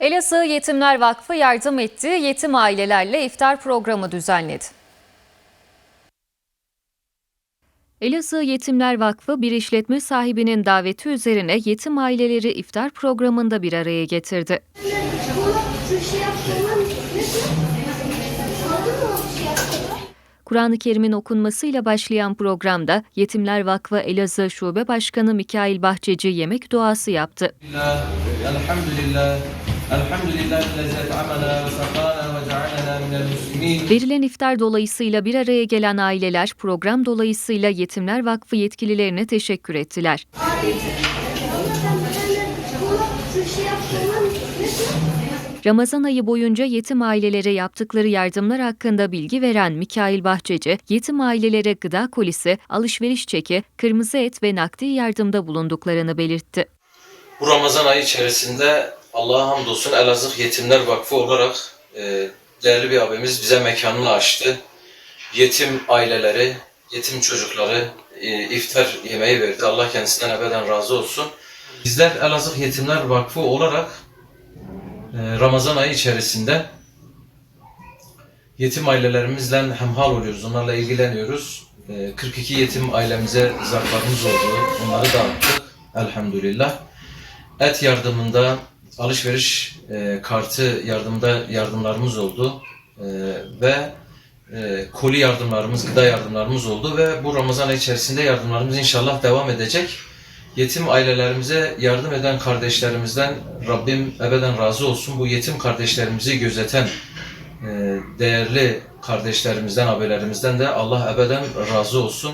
Elazığ Yetimler Vakfı yardım etti, yetim ailelerle iftar programı düzenledi. Elazığ Yetimler Vakfı bir işletme sahibinin daveti üzerine yetim aileleri iftar programında bir araya getirdi. Kur'an-ı Kerim'in okunmasıyla başlayan programda Yetimler Vakfı Elazığ Şube Başkanı Mikail Bahçeci yemek duası yaptı. Elhamdülillah, elhamdülillah. Verilen iftar dolayısıyla bir araya gelen aileler program dolayısıyla Yetimler Vakfı yetkililerine teşekkür ettiler. Ramazan ayı boyunca yetim ailelere yaptıkları yardımlar hakkında bilgi veren Mikail Bahçeci, yetim ailelere gıda kolisi, alışveriş çeki, kırmızı et ve nakdi yardımda bulunduklarını belirtti. Bu Ramazan ayı içerisinde Allah'a hamdolsun Elazığ Yetimler Vakfı olarak e, değerli bir abimiz bize mekanını açtı. Yetim aileleri, yetim çocukları e, iftar yemeği verdi. Allah kendisinden ebeden razı olsun. Bizler Elazığ Yetimler Vakfı olarak e, Ramazan ayı içerisinde yetim ailelerimizle hemhal oluyoruz. Onlarla ilgileniyoruz. E, 42 yetim ailemize zarflarımız oldu. Onları dağıttık. Elhamdülillah et yardımında, alışveriş e, kartı yardımında yardımlarımız oldu E, ve e, koli yardımlarımız, gıda yardımlarımız oldu ve bu Ramazan içerisinde yardımlarımız inşallah devam edecek. Yetim ailelerimize yardım eden kardeşlerimizden Rabbim ebeden razı olsun. Bu yetim kardeşlerimizi gözeten e, değerli kardeşlerimizden, abilerimizden de Allah ebeden razı olsun.